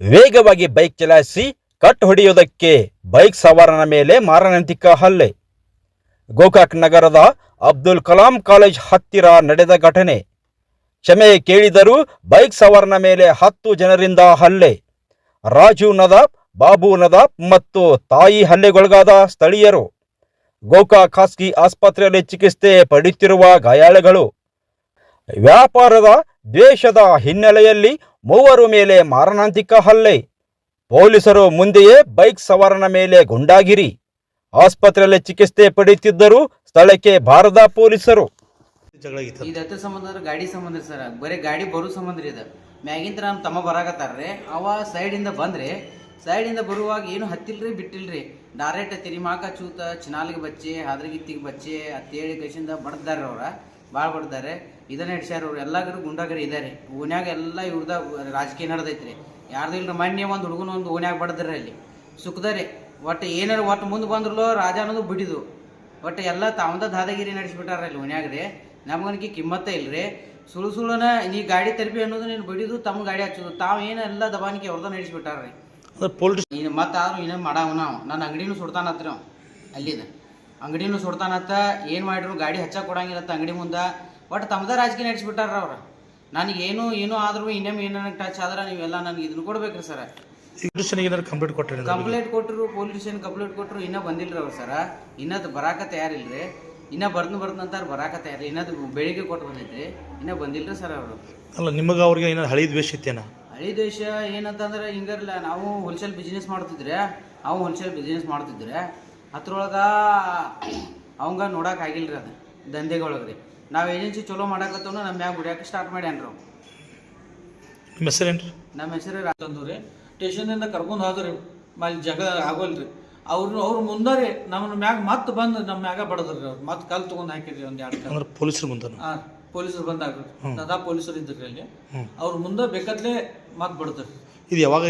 ವೇಗವಾಗಿ ಬೈಕ್ ಚಲಾಯಿಸಿ cut ಹೊಡೆಯುವುದಕ್ಕೆ bike ಸವಾರನ ಮೇಲೆ ಮಾರಣಾಂತಿಕ ಹಲ್ಲೆ. ಗೋಕಾಕ್ ನಗರದ ಅಬ್ದುಲ್ ಕಲಾಂ ಕಾಲೇಜ್ ಹತ್ತಿರ ನಡೆದ ಘಟನೆ. ಕ್ಷಮೆ ಕೇಳಿದರೂ ಬೈಕ್ ಸವಾರನ ಮೇಲೆ ಹತ್ತು ಜನರಿಂದ ಹಲ್ಲೆ. ರಾಜು ನದಾಬ್, ಬಾಬು ನದಾಬ್ ಮತ್ತು ತಾಯಿ ಹಲ್ಲೆಗೊಳಗಾದ ಸ್ಥಳೀಯರು. ಗೋಕಾಕ್ ಖಾಸಗಿ ಆಸ್ಪತ್ರೆಯಲ್ಲಿ ಚಿಕಿತ್ಸೆ ಪಡೆಯುತ್ತಿರುವ ಗಾಯಾಳುಗಳು. ವ್ಯಾಪಾರದ ದ್ವೇಷದ ಹಿನ್ನೆಲೆಯಲ್ಲಿ ಮೂವರು ಮೇಲೆ ಮಾರಣಾಂತಿಕ ಹಲ್ಲೆ. ಪೊಲೀಸರು ಮುಂದೆಯೇ ಬೈಕ್ ಸವಾರನ ಮೇಲೆ ಗುಂಡಾಗಿರಿ. ಆಸ್ಪತ್ರೆಯಲ್ಲಿ ಚಿಕಿತ್ಸೆ ಪಡೆಯುತ್ತಿದ್ದರೂ ಸ್ಥಳಕ್ಕೆ ಬಾರದ ಪೊಲೀಸರು. ಗಾಡಿ ಸಂಬಂಧ ಸರ್. ಬರೀ ಗಾಡಿ ಬರೋ ಸಂಬಂಧ ಇದೆ ಇದು ಮ್ಯಾಗಿಂತ ನಮ್ಮ ತಮ್ಮ ಬರಾಕತ್ತಾರ್ರಿ ಅವ ಸೈಡಿಂದ ಬಂದ್ರೆ ಸೈಡಿಂದ ಬರುವಾಗ ಏನು ಹತ್ತಿಲ್ರಿ ಬಿಟ್ಟಿಲ್ರಿ. ಡೈರೆಕ್ಟ್ ತಿರಿಮಾಕ ಚೂತ, ಚಿನಾಲಿಗೆ ಬಚ್ಚಿ, ಹಾದ್ರಗಿತ್ತಿಗೆ ಬಚ್ಚಿ, ಅತ್ತೇಳಿ ಕೈಸಿಂದ ಬಡ್ದಾರ ಅವ್ರ. ಭಾಳ ಬಡ್ದಾರೆ ಇದನ್ನ ಹಿಡ್ಸ್ಯಾರ ಅವ್ರು. ಎಲ್ಲ ಕಡೆ ಗುಂಡಾಗರಿ ಇದಾರೆ. ಓನ್ಯಾಗ ಎಲ್ಲ ಇವ್ರದ ರಾಜಕೀಯ ನಡೆದೈತ್ರಿ. ಯಾರ್ದು ಇಲ್ರಿ ಮೊನ್ನೆ ಒಂದು ಹುಡುಗನ ಒಂದು ಓನ್ಯಾಗ ಬಡದ್ರಿ ಅಲ್ಲಿ. ಸುಖದರೆ ಒಟ್ಟು ಏನಾರು ಒಟ್ಟು ಮುಂದೆ ಬಂದ್ರಲ್ಲೋ ರಾಜ ಅನ್ನೋದು ಬಿಡಿದು. ಒಟ್ಟು ಎಲ್ಲ ತಾವಂದ ದಾದಾಗಿರಿ ನಡೆಸಿಬಿಟ್ಟಾರ ಇಲ್ಲಿ ಓನ್ಯಾಗ್ರಿ ನಮಗನಿಗೆ ಕಿಮ್ಮತ್ತೇ ಇಲ್ರಿ. ಸುಳು ಸುಳ್ಳನ ನೀ ಗಾಡಿ ತರ್ಬಿ ಅನ್ನೋದು ನೀನು ಬಿಡಿದು ತಮ್ಮ ಗಾಡಿ ಹಚ್ಚೋದು. ತಾವು ಏನು ಎಲ್ಲ ದಬಾನಿಕೆ ನಡೆಸಿಬಿಟ್ಟಾರ್ರಿ. ಅಂದ್ರೆ ಪೊಲೀಸ್ ಇನ್ನು ಮತ್ತೆ ಆದ್ರೂ ಇನ್ನೂ ಮಾಡಾವ ನಾವು ನನ್ನ ಅಂಗಡಿನೂ ಸುಡ್ತಾನತ್ರಿ ಅವ ಅಲ್ಲಿದ. ಅಂಗಡಿನೂ ಸುಡ್ತಾನತ್ತ. ಏನು ಮಾಡಿದ್ರು ಗಾಡಿ ಹಚ್ಚಕ್ಕೆ ಕೊಡಂಗಿಲ್ಲತ್ತ ಅಂಗಡಿ ಮುಂದೆ. ಒಟ್ಟು ತಮ್ಮದ ರಾಜಕೀಯ ನಡೆಸಿಬಿಟ್ಟಾರ ಅವ್ರು. ನನಗೆ ಏನು ಏನೂ ಆದ್ರೂ ಇನ್ನೇನು ಏನೋ ಟಚ್ ಆದ್ರೆ ನೀವೆಲ್ಲ ನನಗೆ ಇದನ್ನು ಕೊಡ್ಬೇಕ್ರಿ ಸರ್. ಏನಾದ್ರು ಕಂಪ್ಲೇಂಟ್ ಕೊಟ್ಟರೆ ಕಂಪ್ಲೇಂಟ್ ಕೊಟ್ಟರು ಪೊಲೀಸ್ ಸ್ಟೇಷನ್ ಕಂಪ್ಲೇಂಟ್ ಕೊಟ್ಟರು ಇನ್ನೂ ಬಂದಿಲ್ರಿ ಅವ್ರು ಸರ. ಇನ್ನದು ಬರಾಕ ತಯಾರಿಲ್ರಿ. ಇನ್ನೂ ಬರ್ದು ಬರ್ದು ಅಂತಾರೆ ಬರಾಕ ತಯಾರಿ. ಇನ್ನದು ಬೆಳಿಗ್ಗೆ ಕೊಟ್ಟು ಬಂದೈತ್ರಿ. ಇನ್ನೂ ಬಂದಿಲ್ರಿ ಸರ್ ಅವರು. ಅಲ್ಲ ನಿಮಗೆ ಅವ್ರಿಗೆ ಏನಾದ್ರು ಹಳಿ ದ್ವೇಷ ಇತ್ತೇನ? ಹಳಿ ದ್ವೇಷ ಏನಂತಂದ್ರೆ ಹಿಂಗಿರಲ್ಲ ನಾವು ಹೋಲ್ಸೇಲ್ ಬಿಸ್ನೆಸ್ ಮಾಡ್ತಿದ್ರೆ ಅವು ಹೋಲ್ಸೇಲ್ ಬಿಸ್ನೆಸ್ ಮಾಡ್ತಿದ್ರೆ ಅದ್ರೊಳಗೆ ಅವಂಗ ಆಗಿಲ್ಲ ರೀ ಅದು ದಂಧೆಗೊಳಗೆ ರೀ ನಾವು ಏಜೆನ್ಸಿ ಚಲೋ ಮಾಡಾಕತ್ತವ ನಮ್ಮ ಮ್ಯಾಗ ಬಿಡ್ಯಾಕೆ ಸ್ಟಾರ್ಟ್ ಮಾಡ್ಯಾನ್ರಿ ನಿಮ್ಮ ಹೆಸರೇನು ನಮ್ಮ ಹೆಸರು ರಾತಂದೂರಿ ಸ್ಟೇಷನ್ ಇಂದ ಕರ್ಕೊಂಡು ಹೋದ್ರಿ. ಅಲ್ಲಿ ಜಗ ಆಗೋಲ್ರಿ. ಅವ್ರು ಅವ್ರು ಮುಂದೆ ನಮ್ಮ ಮ್ಯಾಗ ಮತ್ತೆ ಬಂದು ನಮ್ಮ ಮ್ಯಾಗ ಬಡದ್ರಿ ಅವ್ರು. ಮತ್ತೆ ಕಲ್ ತೊಗೊಂಡು ಹಾಕಿದ್ರಿ ಒಂದು ಎರಡು ಅಂದ್ರೆ ಪೊಲೀಸರು ಮುಂದೆ ಹಾಂ ಪೊಲೀಸರು ಬಂದಾಗ ದಾದಾ ಪೊಲೀಸರು ಇದ್ರಿ ಅಲ್ಲಿ. ಅವ್ರು ಮುಂದೆ ಬೇಕಾದ್ಲೆ ಮತ್ತೆ ಬಡದ್ರಿ. ಇದು ಯಾವಾಗ